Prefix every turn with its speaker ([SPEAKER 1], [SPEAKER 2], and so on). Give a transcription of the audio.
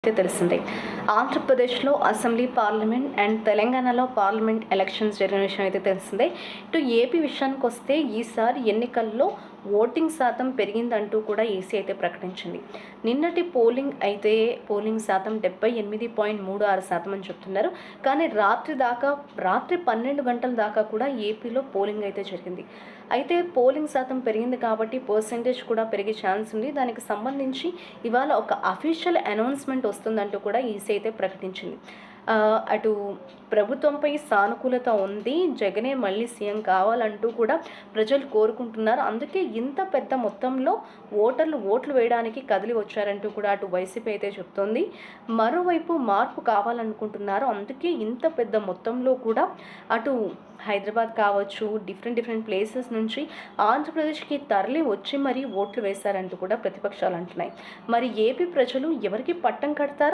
[SPEAKER 1] అయితే తెలిసిందే ఆంధ్రప్రదేశ్లో అసెంబ్లీ పార్లమెంట్ అండ్ తెలంగాణలో పార్లమెంట్ ఎలక్షన్స్ జరిగిన విషయం అయితే తెలిసిందే ఇటు ఏపీ విషయానికి వస్తే ఈసారి ఎన్నికల్లో ఓటింగ్ శాతం పెరిగిందంటూ కూడా ఈసీ అయితే ప్రకటించింది. నిన్నటి పోలింగ్ అయితే పోలింగ్ శాతం డెబ్బై ఎనిమిది పాయింట్ మూడు ఆరు శాతం అని చెప్తున్నారు. కానీ రాత్రి దాకా రాత్రి పన్నెండు గంటల దాకా కూడా ఏపీలో పోలింగ్ అయితే జరిగింది. అయితే పోలింగ్ శాతం పెరిగింది కాబట్టి పర్సంటేజ్ కూడా పెరిగే ఛాన్స్ ఉంది. దానికి సంబంధించి ఇవాళ ఒక అఫీషియల్ అనౌన్స్మెంట్ వస్తుందంటూ కూడా ఈసీ అయితే ప్రకటించింది. అటు ప్రభుత్వంపై సానుకూలత ఉంది జగనే మళ్ళీ సీఎం కావాలంటూ కూడా ప్రజలు కోరుకుంటున్నారు. అందుకే ఇంత పెద్ద మొత్తంలో ఓటర్లు ఓట్లు వేయడానికి కదిలి వచ్చారంటూ కూడా అటు వైసీపీ అయితే చెప్తోంది. మరోవైపు మార్పు కావాలనుకుంటున్నారు. అందుకే ఇంత పెద్ద మొత్తంలో కూడా అటు హైదరాబాద్ కావచ్చు డిఫరెంట్ డిఫరెంట్ ప్లేసెస్ నుంచి ఆంధ్రప్రదేశ్కి తరలి వచ్చి మరీ ఓట్లు వేశారంటూ కూడా ప్రతిపక్షాలు అంటున్నాయి. మరి ఏపీ ప్రజలు ఎవరికి పట్టం కడతారు?